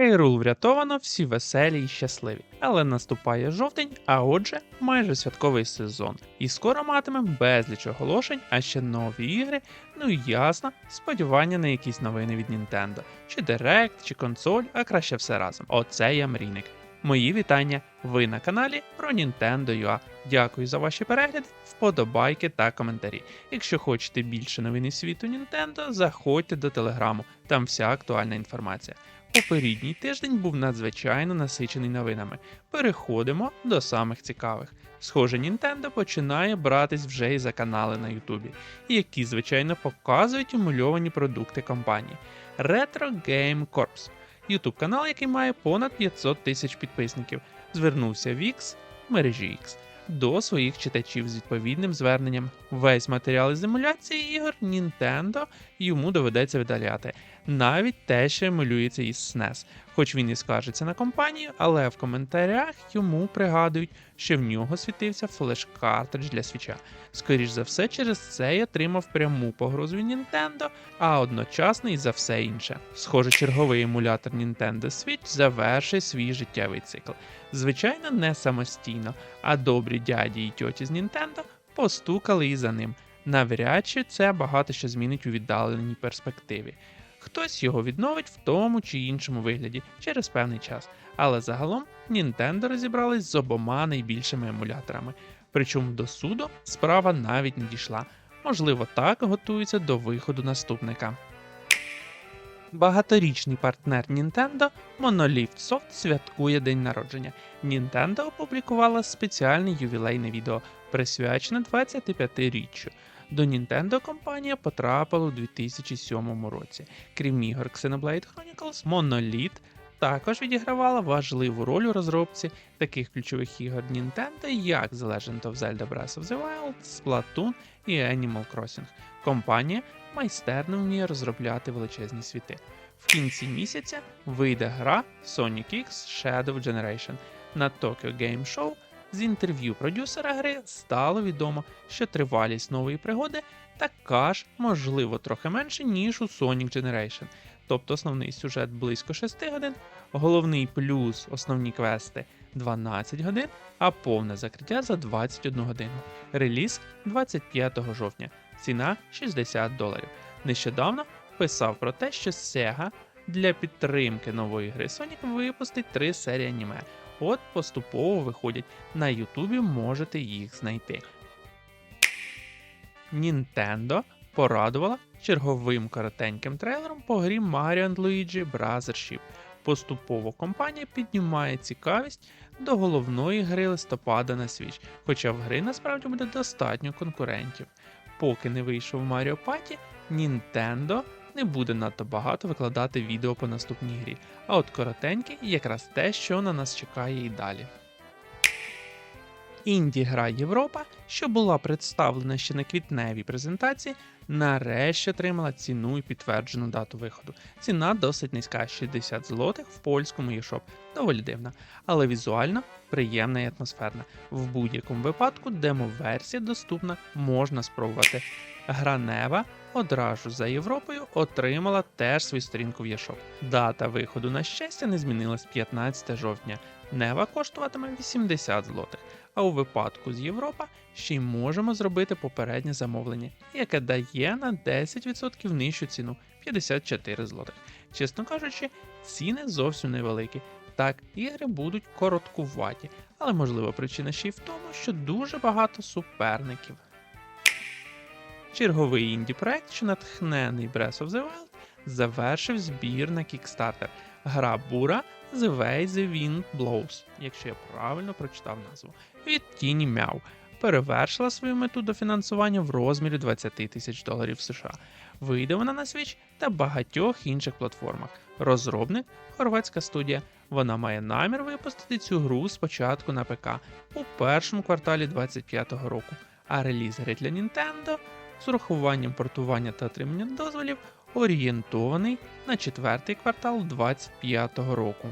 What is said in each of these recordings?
Hyrule врятовано, всі веселі і щасливі. Але наступає жовтень, а отже, майже святковий сезон. І скоро матиме безліч оголошень, а ще нові ігри, ну і ясно, сподівання на якісь новини від Nintendo. Чи Директ, чи консоль, а краще все разом. Оце я мрійник. Мої вітання. Ви на каналі про Nintendo.ua. Дякую за ваші перегляди, вподобайки та коментарі. Якщо хочете більше новин із світу Nintendo, заходьте до телеграму, там вся актуальна інформація. Попередній тиждень був надзвичайно насичений новинами. Переходимо до самих цікавих. Схоже, Nintendo починає братись вже і за канали на Ютубі, які, звичайно, показують емульовані продукти компанії. Retro Game Corps Ютуб канал, який має понад 500 тисяч підписників, звернувся Вікс мережі X, до своїх читачів з відповідним зверненням. Весь матеріал із емуляції ігор Nintendo йому доведеться видаляти, навіть те, що емулюється із SNES. Хоч він і скаржиться на компанію, але в коментарях йому пригадують, що в нього світився флеш-картридж для свіча. Скоріш за все, через це й отримав пряму погрозу від Nintendo, а одночасно і за все інше. Схоже, черговий емулятор Nintendo Switch завершить свій життєвий цикл. Звичайно, не самостійно, а добрі дяді і тьоті з Nintendo постукали і за ним. Навряд чи це багато що змінить у віддаленій перспективі. Хтось його відновить в тому чи іншому вигляді через певний час, але загалом Nintendo розібрались з обома найбільшими емуляторами. Причому до суду справа навіть не дійшла. Можливо, так готуються до виходу наступника. Багаторічний партнер Nintendo Monolith Soft святкує день народження. Nintendo опублікувала спеціальне ювілейне відео, присвячене 25-річчю. До Nintendo компанія потрапила у 2007 році. Крім ігор Xenoblade Chronicles, Monolith також відігравала важливу роль у розробці таких ключових ігор Nintendo, як The Legend of Zelda Breath of the Wild, Splatoon і Animal Crossing. Компанія майстерно вміє розробляти величезні світи. В кінці місяця вийде гра Sonic X Shadow Generation на Tokyo Game Show. З інтерв'ю продюсера гри стало відомо, що тривалість нової пригоди така ж, можливо, трохи менше, ніж у Sonic Generation. Тобто основний сюжет близько 6 годин, головний плюс основні квести 12 годин, а повне закриття за 21 годину. Реліз 25 жовтня, ціна 60 доларів. Нещодавно писав про те, що Sega для підтримки нової гри Sonic випустить три серії аніме. От поступово виходять на Ютубі, можете їх знайти. Nintendo порадувала черговим коротеньким трейлером по грі Mario Luigi Brothership. Поступово компанія піднімає цікавість до головної гри листопада на Switch, хоча в гри насправді буде достатньо конкурентів. Поки не вийшов Mario Party, Nintendo не буде надто багато викладати відео по наступній грі, а от коротенькі якраз те, що на нас чекає і далі. Інді гра Європа, що була представлена ще на квітневій презентації, нарешті отримала ціну і підтверджену дату виходу. Ціна досить низька 60 злотих в польському eShop. доволі дивна, але візуально приємна і атмосферна. В будь-якому випадку демо-версія доступна, можна спробувати. Гра Нева одразу за Європою отримала теж свою сторінку в eShop. Дата виходу на щастя не змінилась 15 жовтня. Нева коштуватиме 80 злотих. А у випадку з Європа ще й можемо зробити попереднє замовлення, яке дає на 10% нижчу ціну 54 злотих. Чесно кажучи, ціни зовсім невеликі. Так, ігри будуть короткуваті, але можливо причина ще й в тому, що дуже багато суперників. Черговий інді проект, що натхнений Breath of the Wild, завершив збір на Kickstarter. Гра Бура The Way the Wind Blows, якщо я правильно прочитав назву, від Тіні Мяу. Перевершила свою мету до фінансування в розмірі 20 тисяч доларів США. Вийде вона на Switch та багатьох інших платформах. Розробник хорватська студія. Вона має намір випустити цю гру спочатку на ПК у першому кварталі 2025 року, а реліз гри для Nintendo з урахуванням портування та отримання дозволів орієнтований на четвертий квартал 2025 року.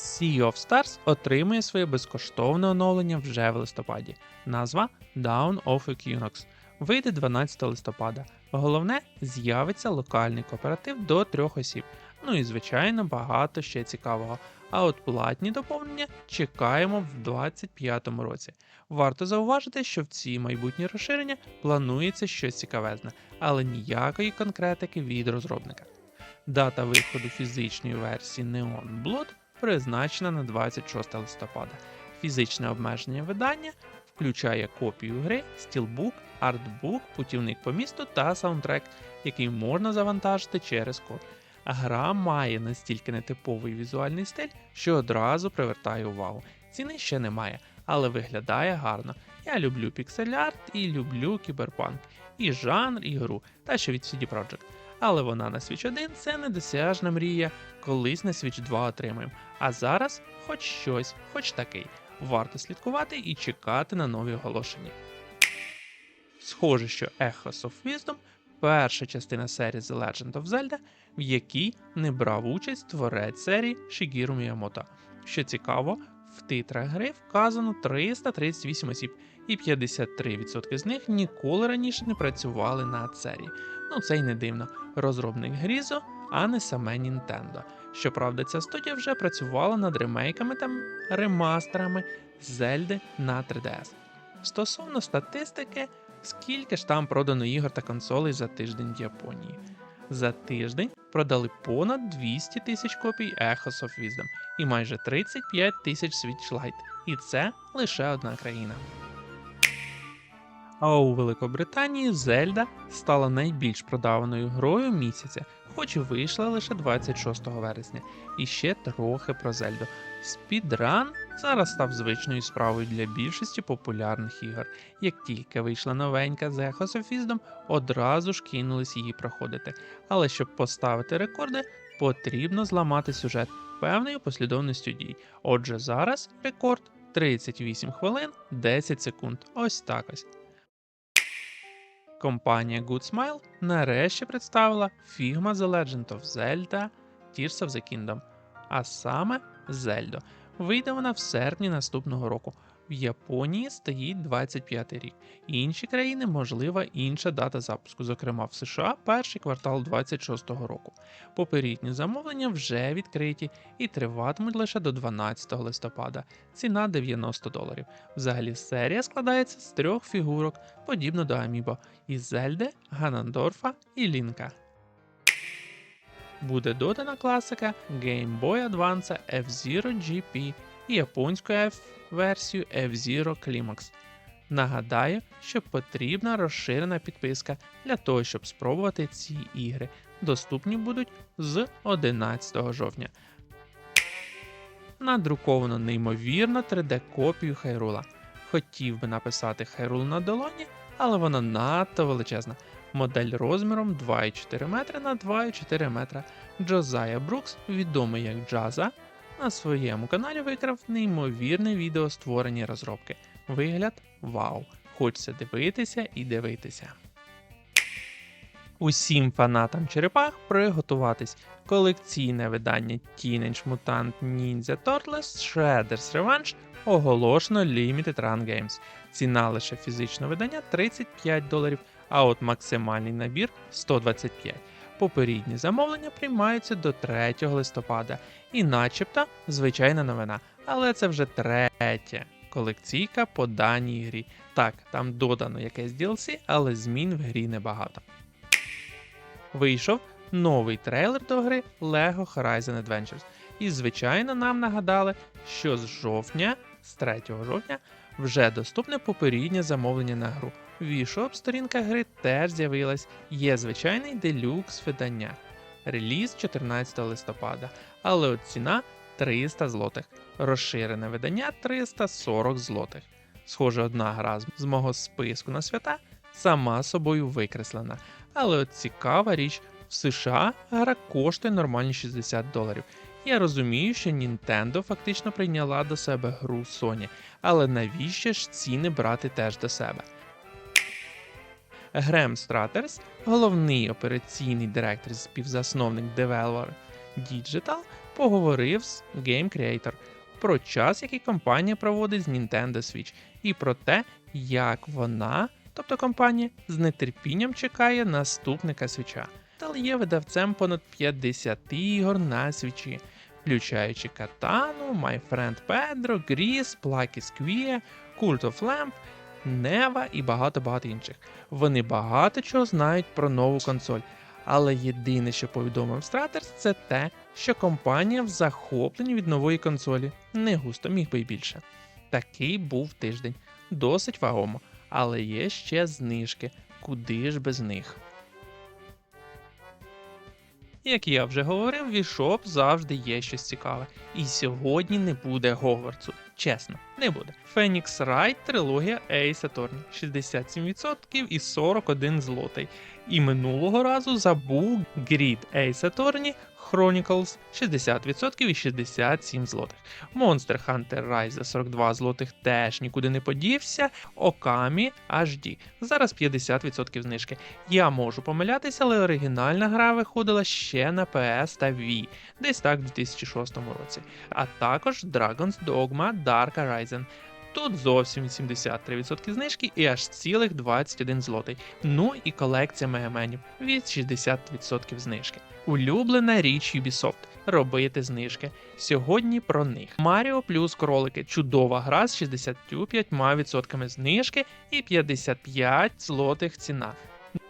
Sea of Stars отримує своє безкоштовне оновлення вже в листопаді. Назва Down of Equinox. Вийде 12 листопада. Головне, з'явиться локальний кооператив до трьох осіб. Ну і звичайно багато ще цікавого. А от платні доповнення чекаємо в 2025 році. Варто зауважити, що в ці майбутні розширення планується щось цікавезне, але ніякої конкретики від розробника. Дата виходу фізичної версії Neon Blood призначена на 26 листопада. Фізичне обмеження видання включає копію гри, стілбук, артбук, путівник по місту та саундтрек, який можна завантажити через код. Гра має настільки нетиповий візуальний стиль, що одразу привертає увагу. Ціни ще немає, але виглядає гарно. Я люблю піксель-арт і люблю кіберпанк, і жанр, і гру, та ще від CD Projekt. Але вона на Switch 1 це недосяжна мрія, колись на Switch 2 отримаємо. А зараз хоч щось, хоч такий. Варто слідкувати і чекати на нові оголошення. Схоже, що Echoes of Wisdom перша частина серії The Legend of Zelda, в якій не брав участь творець серії Shigeru Miyamoto. Що цікаво, в титрах гри вказано 338 осіб, і 53% з них ніколи раніше не працювали над серією. Ну це й не дивно. Розробник Грізо, а не саме Nintendo. Щоправда, ця студія вже працювала над ремейками та ремастерами Зельди на 3DS. Стосовно статистики, скільки ж там продано ігор та консолей за тиждень в Японії? За тиждень продали понад 200 тисяч копій Echoes of Wisdom і майже 35 тисяч Switch Lite. І це лише одна країна. А у Великобританії Зельда стала найбільш продаваною грою місяця, хоч і вийшла лише 26 вересня. І ще трохи про Зельду. Спідран зараз став звичною справою для більшості популярних ігор. Як тільки вийшла новенька з Wisdom, одразу ж кинулись її проходити. Але щоб поставити рекорди, потрібно зламати сюжет певною послідовністю дій. Отже, зараз рекорд 38 хвилин 10 секунд. Ось так ось. Компанія Good нарешті представила Figma The Legend of Zelda Tears of the Kingdom, а саме Зельдо. Вийде вона в серпні наступного року. В Японії стоїть 25 рік. Інші країни можлива інша дата запуску, зокрема в США перший квартал 26-го року. Попередні замовлення вже відкриті і триватимуть лише до 12 листопада. Ціна 90 доларів. Взагалі серія складається з трьох фігурок, подібно до Амібо, із Зельди, Ганандорфа і Лінка. Буде додана класика Game Boy Advance F-Zero GP і японську F-версію F-Zero Climax. Нагадаю, що потрібна розширена підписка для того, щоб спробувати ці ігри. Доступні будуть з 11 жовтня. Надруковано неймовірно 3D-копію Хайрула. Хотів би написати Хайрул на долоні, але вона надто величезна. Модель розміром 2,4 метри на 2,4 метра. Джозая Брукс, відомий як Джаза, на своєму каналі викрав неймовірне відео створення розробки. Вигляд вау! Хочеться дивитися і дивитися. Усім фанатам черепах приготуватись. Колекційне видання Teenage Mutant Ninja Turtles Shredder's Revenge оголошено Limited Run Games. Ціна лише фізичного видання 35 доларів, а от максимальний набір 125. Попередні замовлення приймаються до 3 листопада. І начебто звичайна новина, але це вже третє. Колекційка по даній грі. Так, там додано якесь DLC, але змін в грі небагато. Вийшов новий трейлер до гри LEGO Horizon Adventures. І, звичайно, нам нагадали, що з жовтня, з 3 жовтня, вже доступне попереднє замовлення на гру. В eShop сторінка гри теж з'явилась, є звичайний делюкс видання. Реліз 14 листопада, але от ціна 300 злотих. Розширене видання 340 злотих. Схоже, одна гра з мого списку на свята сама собою викреслена. Але от цікава річ, в США гра коштує нормальні 60 доларів. Я розумію, що Nintendo фактично прийняла до себе гру Sony, але навіщо ж ціни брати теж до себе? Грем Стратерс, головний операційний директор і співзасновник Developer Digital, поговорив з Game Creator про час, який компанія проводить з Nintendo Switch, і про те, як вона, тобто компанія, з нетерпінням чекає наступника свіча. Metal є видавцем понад 50 ігор на свічі, включаючи Катану, My Friend Pedro, Gris, Plucky Square, Cult of Lamp, Нева і багато-багато інших. Вони багато чого знають про нову консоль. Але єдине, що повідомив Stratters, це те, що компанія в захопленні від нової консолі. Не густо міг би й більше. Такий був тиждень, досить вагомо, але є ще знижки. Куди ж без них? Як я вже говорив, в eShop завжди є щось цікаве. І сьогодні не буде Гогвартсу. Чесно, не буде. Phoenix Wright трилогія Ace Attorney 67% і 41 злотий. І минулого разу забув Grid Ace Attorney Chronicles 60% і 67 злотих. Monster Hunter Rise за 42 злотих теж нікуди не подівся. Окамі HD. Зараз 50% знижки. Я можу помилятися, але оригінальна гра виходила ще на PS та Wii, десь так в 2006 році. А також Dragon's Dogma Dark Horizon. Тут зовсім 73% знижки і аж цілих 21 злотий. Ну і колекція мегаменів від 60% знижки. Улюблена річ Ubisoft – робити знижки. Сьогодні про них. Mario плюс кролики чудова гра з 65% знижки і 55 злотих ціна.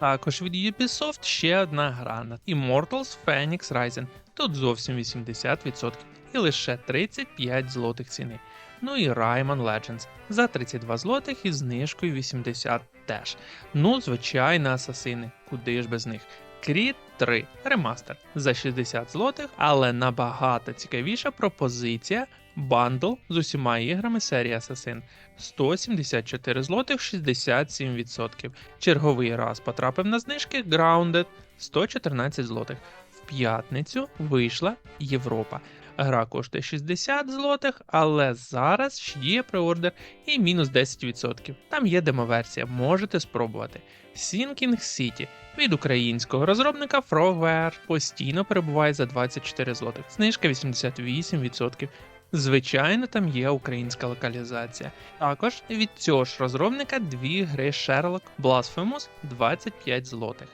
Також від Ubisoft ще одна гра Immortals Phoenix Rising. Тут зовсім 80% і лише 35 злотих ціни. Ну і Rayman Legends за 32 злотих і знижкою 80 теж. Ну, звичайно, асасини, куди ж без них. Creed 3 ремастер за 60 злотих, але набагато цікавіша пропозиція бандл з усіма іграми серії Assassin 174 злотих 67%. Черговий раз потрапив на знижки Grounded 114 злотих. В п'ятницю вийшла Європа. Гра коштує 60 злотих, але зараз ще є преордер і мінус 10%. Там є демоверсія, можете спробувати. Sinking City від українського розробника Frogware постійно перебуває за 24 злотих, знижка 88%. Звичайно, там є українська локалізація. Також від цього ж розробника дві гри Sherlock Blasphemous 25 злотих.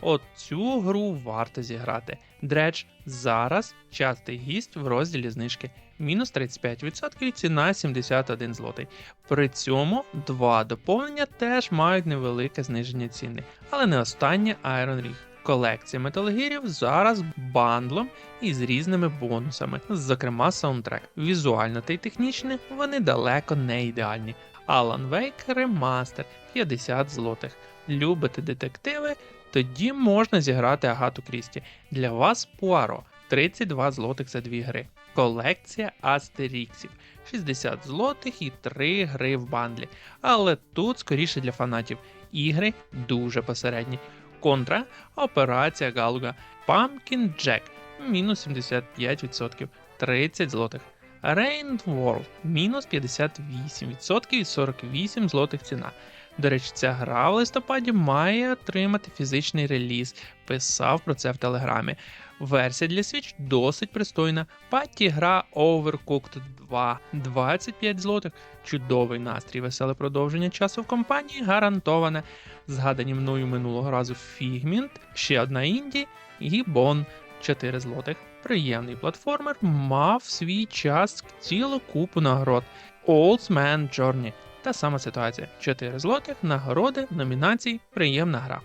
От цю гру варто зіграти. Дредж зараз частий гість в розділі знижки. Мінус 35% і ціна 71 злотий. При цьому два доповнення теж мають невелике зниження ціни, але не останнє Iron Rig. Колекція металогірів зараз бандлом і з різними бонусами, зокрема саундтрек. Візуально та й технічно вони далеко не ідеальні. Alan Wake ремастер 50 злотих. Любите детективи? Тоді можна зіграти Агату Крісті. Для вас Пуаро 32 злотих за дві гри. Колекція Астеріксів 60 злотих і 3 гри в бандлі. Але тут скоріше для фанатів. Ігри дуже посередні. Контра Операція Галуга, Pumpkin Jack мінус 75%, 30 злотих. Rain World мінус 58% і 48 злотих ціна. До речі, ця гра в листопаді має отримати фізичний реліз. Писав про це в телеграмі. Версія для Switch досить пристойна. Паті гра Overcooked 2 25 злотих. Чудовий настрій, веселе продовження часу в компанії гарантоване. Згадані мною минулого разу Figment, ще одна інді і Бон 4 злотих. Приємний платформер мав свій час цілу купу нагород. Old Man Journey. Та сама ситуація: 4 злотих, нагороди, номінації, приємна гра.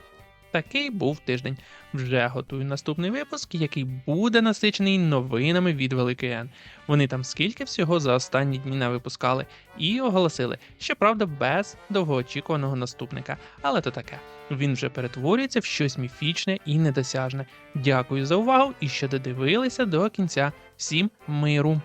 Такий був тиждень. Вже готую наступний випуск, який буде насичений новинами від Великий Н. Вони там скільки всього за останні дні навипускали і оголосили, щоправда, без довгоочікуваного наступника. Але то таке. Він вже перетворюється в щось міфічне і недосяжне. Дякую за увагу і що додивилися до кінця. Всім миру!